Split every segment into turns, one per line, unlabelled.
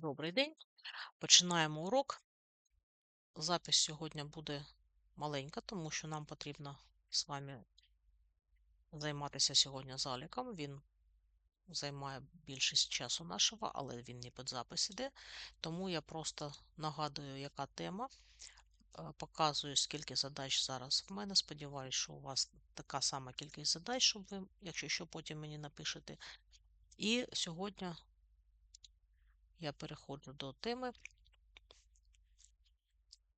Добрий день. Починаємо урок. Запис сьогодні буде маленька, тому що нам потрібно з вами займатися сьогодні заліком. Він займає більшість часу нашого, але він не під запис іде. Тому я просто нагадую, яка тема. е, Показую, скільки задач зараз в мене. Сподіваюсь, що у вас така сама кількість задач, щоб ви, якщо що, потім мені напишете. І сьогодні я переходжу до теми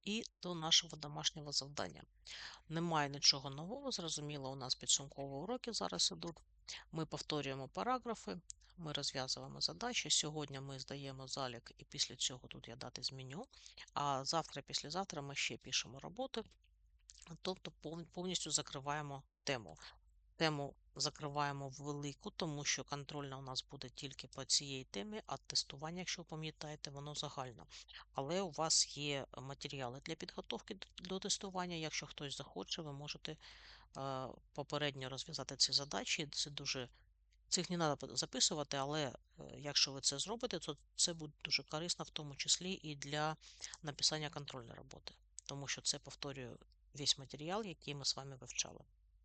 і до нашого домашнього завдання. Немає нічого нового, зрозуміло, у нас підсумкові уроки зараз ідуть. Ми повторюємо параграфи, ми розв'язуємо задачі. Сьогодні ми здаємо залік, і після цього тут я дати зміню. А завтра, післязавтра ми ще пишемо роботи, тобто повністю закриваємо тему. Тему закриваємо велику, тому що контрольна у нас буде тільки по цієї темі, а тестування, якщо ви пам'ятаєте, воно загально. Але у вас є матеріали для підготовки до тестування. Якщо хтось захоче, ви можете е, попередньо розв'язати ці задачі. Це дуже цих не треба записувати, але е, якщо ви це зробите, то це буде дуже корисно, в тому числі і для написання контрольної роботи, тому що це повторює весь матеріал, який ми з вами вивчали.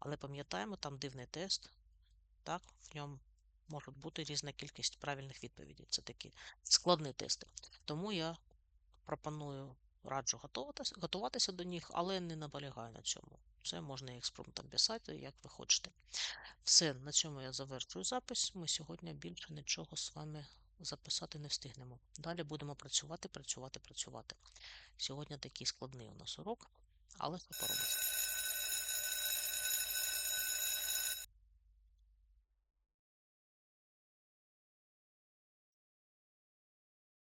Але пам'ятаємо, там дивний тест, так, в ньому може бути різна кількість правильних відповідей. Це такі складні тести. Тому я пропоную раджу готуватися, готуватися до них, але не наполягаю на цьому. Це можна експромтом писати, як ви хочете. Все, на цьому я завершую запис. Ми сьогодні більше нічого з вами записати не встигнемо. Далі будемо працювати, працювати, працювати. Сьогодні такий складний у нас урок, але що поробити.